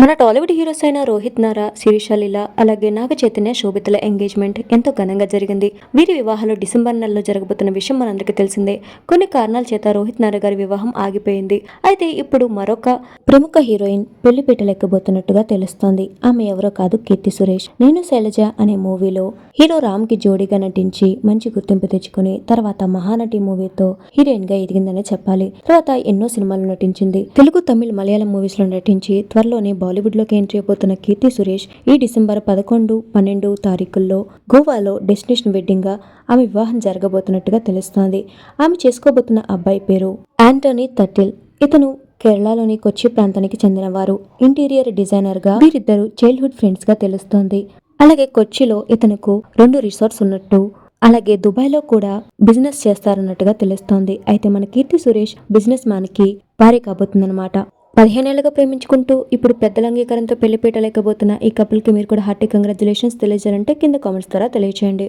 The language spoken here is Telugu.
మన టాలీవుడ్ హీరోస్ అయిన రోహిత్ నారా శిరీష లీలా అలాగే నాగ చైతన్య శోభితల ఎంగేజ్మెంట్ ఎంతో ఘనంగా జరిగింది. వీరి వివాహాలు డిసెంబర్ నెలలో జరగబోతున్న విషయం మనందరికీ తెలిసిందే. కొన్ని కారణాల చేత రోహిత్ నారా గారి వివాహం ఆగిపోయింది. అయితే ఇప్పుడు మరొక ప్రముఖ హీరోయిన్ పెళ్ళి పీటలెక్కబోతున్నట్టుగా తెలుస్తోంది. ఆమె ఎవరో కాదు కీర్తి సురేష్. నేను శైలజ అనే మూవీలో హీరో రామ్కి జోడీగా నటించి మంచి గుర్తింపు తెచ్చుకుని తర్వాత మహానటి మూవీతో హీరోయిన్గా ఎదిగిందనే చెప్పాలి. తర్వాత ఎన్నో సినిమాలు నటించింది. తెలుగు తమిళ్ మలయాళం మూవీస్లో నటించి త్వరలోనే బాలీవుడ్లోకి ఎంట్రీ అయిపోతున్న కీర్తి సురేష్ ఈ డిసెంబర్ పదకొండు పన్నెండు తారీఖుల్లో గోవాలో డెస్టినేషన్ వెడ్డింగ్గా ఆమె వివాహం జరగబోతున్నట్టుగా తెలుస్తోంది. ఆమె చేసుకోబోతున్న అబ్బాయి పేరు యాంటోనీ తటిల్. ఇతను కేరళలోని కొచ్చి ప్రాంతానికి చెందినవారు. ఇంటీరియర్ డిజైనర్గా వీరిద్దరు చైల్డ్హుడ్ ఫ్రెండ్స్గా తెలుస్తోంది. అలాగే కొచ్చిలో ఇతనుకు రెండు రిసార్ట్స్ ఉన్నట్టు అలాగే దుబాయ్లో కూడా బిజినెస్ చేస్తారన్నట్టుగా తెలుస్తోంది. అయితే మన కీర్తి సురేష్ బిజినెస్ మ్యాన్కి భార్య కాబోతుందన్నమాట. పదిహేనేళ్ళుగా ప్రేమించుకుంటూ ఇప్పుడు పెద్దల అంగీకారంతో పెళ్ళిపీట లేకపోతున్న ఈ కపుల్కి మీరు కూడా హార్టీ కంగ్రాచులేషన్స్ తెలియజేయాలంటే కింద కామెంట్స్ ద్వారా తెలియచేయండి.